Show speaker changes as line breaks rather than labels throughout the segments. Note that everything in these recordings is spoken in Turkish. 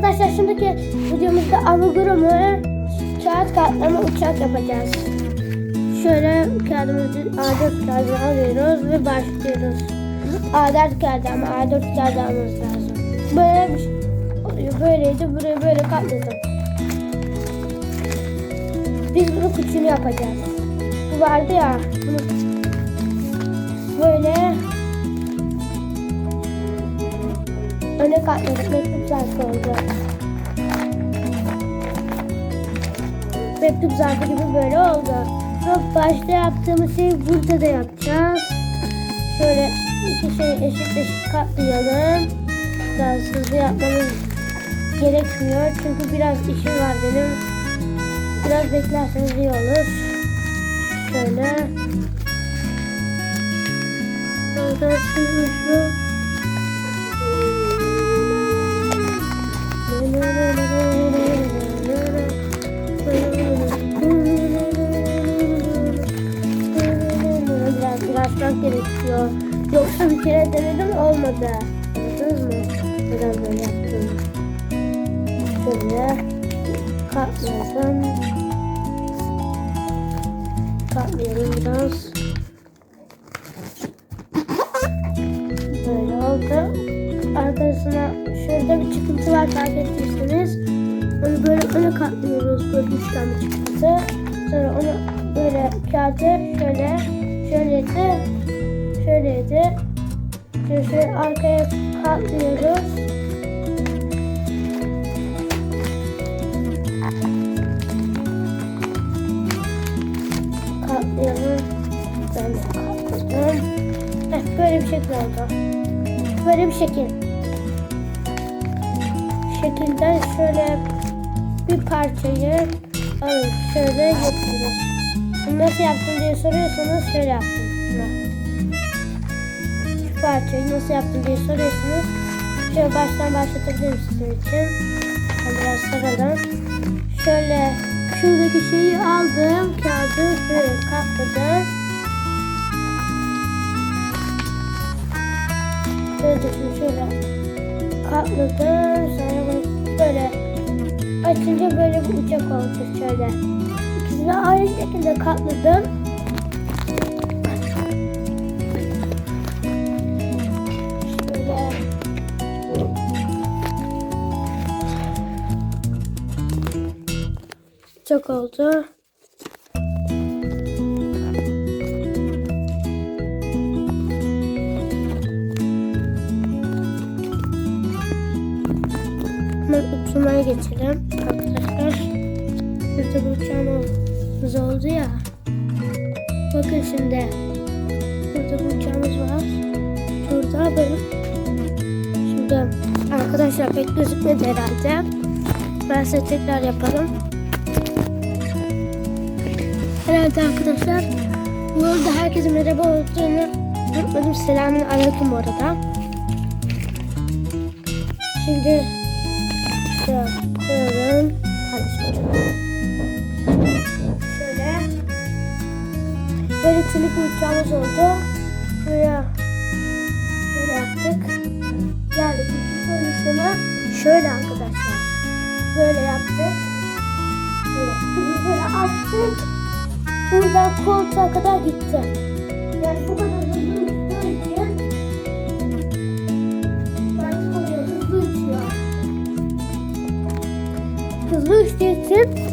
arkadaşlar şimdiki videomuzda amigurumi kağıt katlama uçak yapacağız. Şöyle kağıdımızı A4 kağıdını alıyoruz ve başlıyoruz. A4 kağıdı ama A4 kağıdı almamız lazım. Böyle bir şey oluyor. Böyleydi. Burayı böyle katladım. Biz bunu küçüğünü yapacağız. Bu vardı ya. Bunu böyle öne katladık. Mektup zarfı oldu. Mektup zarfı gibi böyle oldu. Çok başta yaptığımız şeyi burada da yapacağız. Şöyle iki şey eşit eşit katlayalım. Daha hızlı yapmamız gerekmiyor. Çünkü biraz işim var benim. Biraz beklerseniz iyi olur. Şöyle. Burada şimdi uğraşmak gerekiyor. Yoksa bir kere denedim olmadı. Anladınız mı? Neden böyle yaptım? Şöyle katlayalım. Katlayalım biraz. Böyle oldu. Arkasına şurada bir çıkıntı var fark ettiyseniz. Onu böyle öne katlıyoruz. Böyle üç tane çıkıntı. Sonra onu böyle kağıdı şöyle şöyleydi. Şöyleydi. Şöyle, şöyle arkaya katlıyoruz. Katlayalım. Ben de katladım. Heh, böyle bir şekil oldu. Böyle bir şekil. Şekilden şöyle bir parçayı alıp şöyle yapıyoruz. Bunu nasıl yaptım diye soruyorsanız şöyle yaptım. Şu parçayı nasıl yaptım diye soruyorsunuz. Şöyle baştan başlatabilirim sizin için. Ben biraz saralım. Şöyle şuradaki şeyi aldım. Kağıdı şöyle katladım. Şöyle şöyle katladım. Sonra böyle açınca böyle bir uçak oldu şöyle. İkisini aynı şekilde katladım. Çok oldu. Hemen uçurmaya geçelim arkadaşlar. Şurada bir uçağımız oldu ya. Bakın şimdi. Burada bir uçağımız var. Şurada böyle. Şimdi arkadaşlar pek gözükmedi herhalde. Ben size tekrar yapalım. Herhalde arkadaşlar. Bu arada herkesin merhaba olduğunu unutmadım. Selamun aleyküm bu. Şimdi şöyle Bir uçağımız oldu. Buraya böyle yaptık. Geldik. Sonrasında şöyle arkadaşlar. Böyle yaptık. Böyle, böyle açtık. Buradan koltuğa kadar gitti. Yani bu kadar hızlı. Hızlı uçtuğu için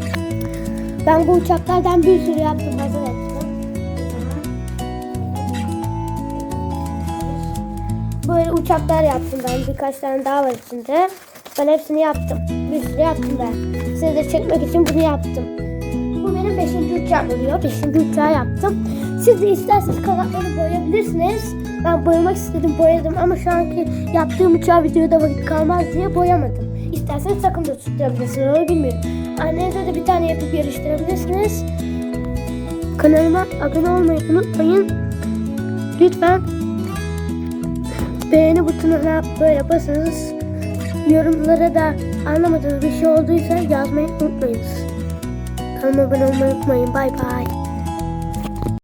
ben bu uçaklardan bir sürü yaptım. Böyle uçaklar yaptım ben. Birkaç tane daha var içinde. Ben hepsini yaptım. Bir sürü yaptım ben. Size de çekmek için bunu yaptım. Bu benim beşinci uçağım oluyor. Beşinci uçağı yaptım. Siz de isterseniz kanatlarını boyayabilirsiniz. Ben boyamak istedim boyadım ama şu anki yaptığım uçağı videoda vakit kalmaz diye boyamadım. İsterseniz takım da tutturabilirsiniz onu bilmiyorum. Annenize de bir tane yapıp yarıştırabilirsiniz. Kanalıma abone olmayı unutmayın. Lütfen beğeni butonuna böyle basınız. Yorumlara da anlamadığınız bir şey olduysa yazmayı unutmayınız. Kanalıma abone olmayı unutmayın. Bay bay.